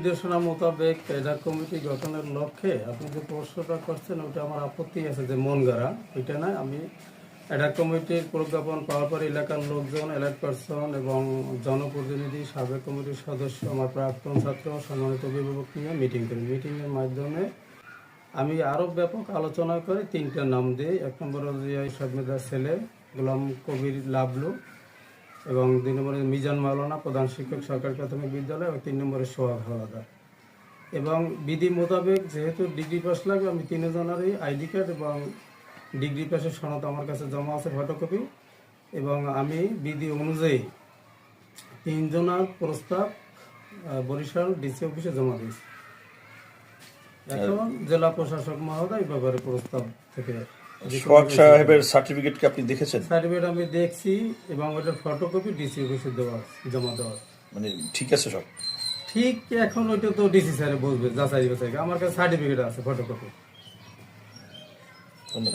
নির্দেশনা মোতাবেক cadre committee গঠনের লক্ষ্যে আপনি যে প্রশ্নটা করছেন, ওটা আমার আপত্তি আছে যে মন গড়া। ওইটা না, আমি ক্যাডার কমিটির প্রজ্ঞাপন পাওয়ার পর এলাকার লোকজন এলাট পার্সন এবং জনপ্রতিনিধি, সাবেক কমিটির সদস্য, আমার প্রাক্তন ছাত্র, সম্মানিত অভিভাবক নিয়ে মিটিং করি। মিটিংয়ের মাধ্যমে আমি আরও ব্যাপক আলোচনা করে তিনটা নাম দিই। এক নম্বর সদমেদার ছেলে, গোলাম কবির লাবলু। এবং দুই নম্বরে মিজান মাওলানা, প্রধান শিক্ষক সরকারি প্রাথমিক বিদ্যালয় এবং তিন নম্বরে সোহাগ হাওলাদার। এবং বিধি মোতাবেক যেহেতু ডিগ্রি পাস লাগবে, আমি তিনজনেরই আইডি কার্ড এবং ডিগ্রি পাসের সনদ আমার কাছে জমা আছে ফটোকপি। এবং আমি বিধি অনুযায়ী তিনজনার প্রস্তাব বরিশাল ডিসি অফিসে জমা দিয়েছি। এখন জেলা প্রশাসক মহোদয় ব্যাপারে প্রস্তাব থেকে সোহাগ সাহেবের সার্টিফিকেট কি আপনি দেখেছেন? সার্টিফিকেট আমি দেখছি এবং ওটার ফটোকপি ডিসি অফিসে দেওয়া জমা দেওয়া মানে ঠিক আছে সব? ঠিক এখন ওইটা তো ডিসি স্যারে বলবে যাচাই বাছাই আমার কাছে সার্টিফিকেট আছে ফটোকপি